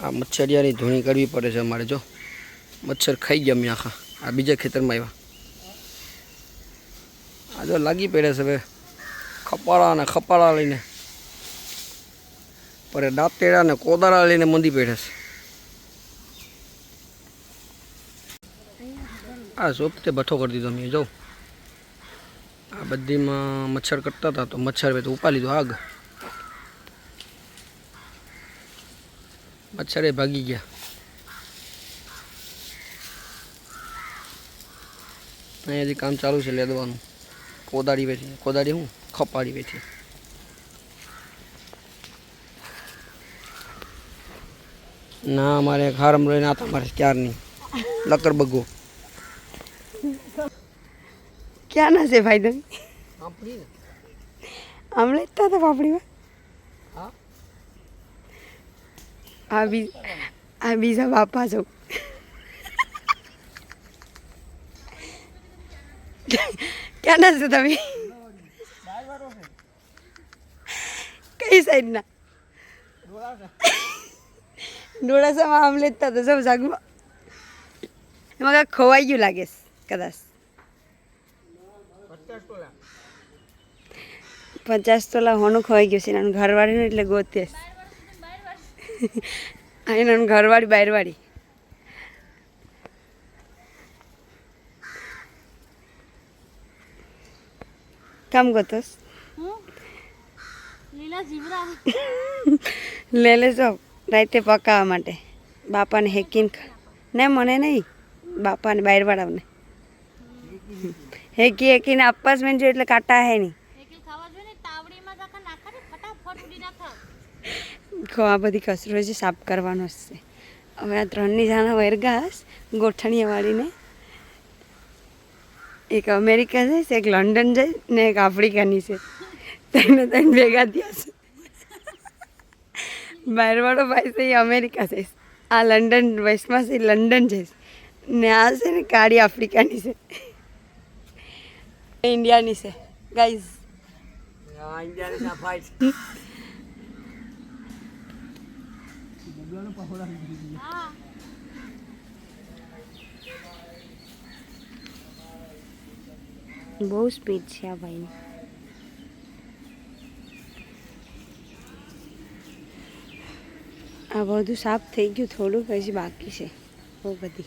આ મચ્છરિયાની ધૂણી કરવી પડે છે અમારે જો. મચ્છર ખાઈ ગયા અમે આખા. આ બીજા ખેતરમાં આવ્યા. આ જો લાગી પડ્યા છે હવે. ખપાળા ને ખપાળા લઈને. પર દાંતેડા ને કોદાળા લઈને મંદી પડ્યા છે. આ સોપતે બઠો કરી દીધો મેં જો. આ બધીમાં મચ્છર કરતા હતા તો મચ્છર તો ઉપાડી લીધો આગ. મચ્છરે ભાગી ગયા. અહીંયા હજી કામ ચાલુ છે લેદવાનું. કોદાળી બેઠી કોદાળી હું? ખપાડી બેઠી ના અમારે ખારમ રોઈ ના તમારે ક્યારની લકર બગો. ક્યાં ના છે ફાયદો આમ હમણાં જ તો પાપડીમાં હા? આ બીજા બાપા છો. ક્યાં છો તમે? કઈ સાઈડના? ડોળાસામાં આમ લેતા તો સૌ જાગમાં એમાં કાંઈક ખોવાઈ ગયું લાગે કદાચ. પચાસ તોલા. હોનું ખોવાઈ ગયું છે એનું ઘરવાળીનું એટલે ગોતીશ એનાનું ઘરવાળી બહારવાળી કામ કરતોસ? લે લેજો રાતે પકાવવા માટે. બાપાને હેકીને ને મને નહીં બાપાને બહારવાળાને હેકી હેકીને આપવા જ મેં જો એટલે કાંટા હે નહીં. આ બધી કચરો જે સાફ કરવાનો છે. હવે આ ત્રણની જાણા વરગાસ ગોઠણીએ વાળીને એક અમેરિકા છે, એક લંડન જાય ને એક આફ્રિકાની છે. તેને ત્રણ ભેગા થયા છે. બહારવાળો ભાઈ છે એ અમેરિકા જઈશ આ લંડન, વેસ્ટમાં છે લંડન જઈશ ને આ છે ને કાળી આફ્રિકાની છે. ઇન્ડિયાની છે. ગાઈઝ હા બહુ સ્પીડ છે આ ભાઈની આ બધું સાફ થઈ ગયું થોડુંક હજી બાકી છે બહુ બધી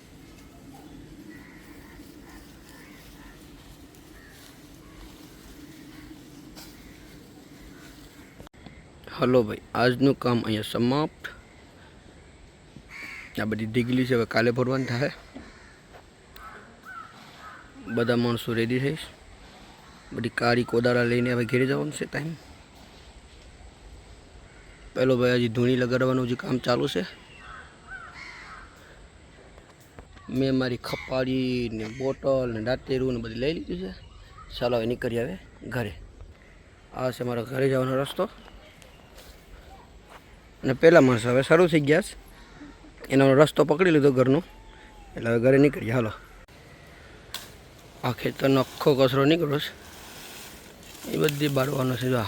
હલો ભાઈ આજનું કામ અહીંયા સમાપ્ત આ બધી ઢીગલી છે હવે કાલે ભરવાની થાય બધા માણસો રેડી થઈશ બધી કાળી કોદાળા લઈને હવે ઘેરે જવાનું છે ટાઈમ પેલો ભાઈ હજી ધૂણી લગાડવાનું જે કામ ચાલુ છે. મેં મારી ખપાડી ને બોટલ ને દાંતેરું ને બધી લઈ લીધું છે. ચાલો હવે નીકળી આવે ઘરે. આ છે મારા ઘરે જવાનો રસ્તો. અને પહેલાં માણસ હવે શરૂ થઈ ગયા એનો રસ્તો પકડી લીધો ઘરનો. એટલે હવે ઘરે નીકળીએ. હાલો. આ ખેતરનો આખો કચરો નીકળ્યો છે. એ બધી બાળવાનો છે જો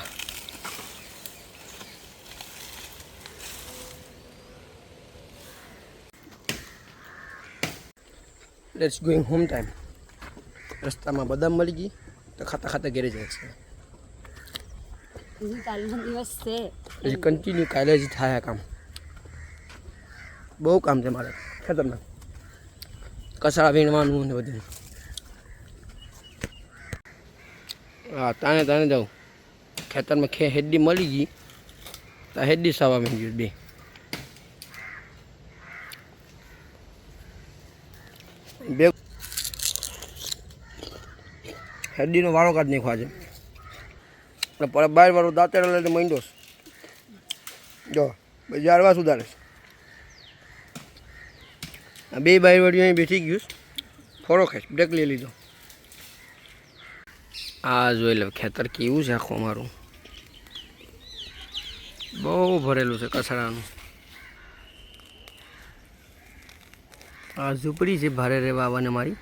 લેટ્સ ગોઈંગ હોમ ટાઈમ રસ્તામાં બદામ મળી ગઈ તો ખાતા ખાતા ઘેરે જાય છે. છે. કન્ટિન્યુ કાલે જ થાય કામ. બહુ કામ છે મારે. ખેતરમાં કચરા વીણવાનું ને બધું. હા તાને તાણે જાઉં. ખેતરમાં ખે હેડી મળી ગઈ. તો હેડી સાવા ગયું બે. બે. હેડીનો વાળો કાઢ નાખવા છે અને પર બાર વાળો દાંતર લઈને માંડ્યો જો જાળવા સુધારે બે બાય વાળી અહીં બેઠી ગયું. ફોરો ખેંચ બ્રેક લઈ લીધો. આ જોઈ લો, ખેતર કેવું છે આખું મારું બહુ ભરેલું છે કચરાનું. આ ઝૂંપડી છે ભારે રહેવા આવવાને મારી.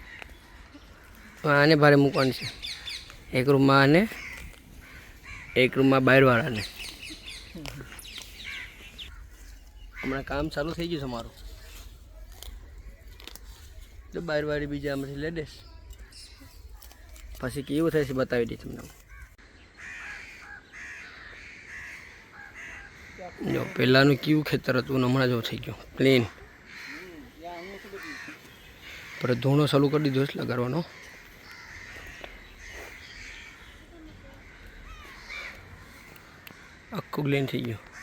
આને ભારે મૂકવાની છે. એક રૂમમાં આને, એક રૂમમાં બહારવાળાને હમણાં કામ ચાલુ થઈ ગયું છે મારું. તો બાર બીજા આમાંથી લેડેસ પછી કેવું છે બતાવી દઈ તમને. જો, પહેલાંનું કેવું ખેતર હતું હમણાં જો થઈ ગયું. પ્લેન પર ધૂણો ચાલુ કરી દીધો છે લગાડવાનો. આખું ક્લીન થઈ ગયું.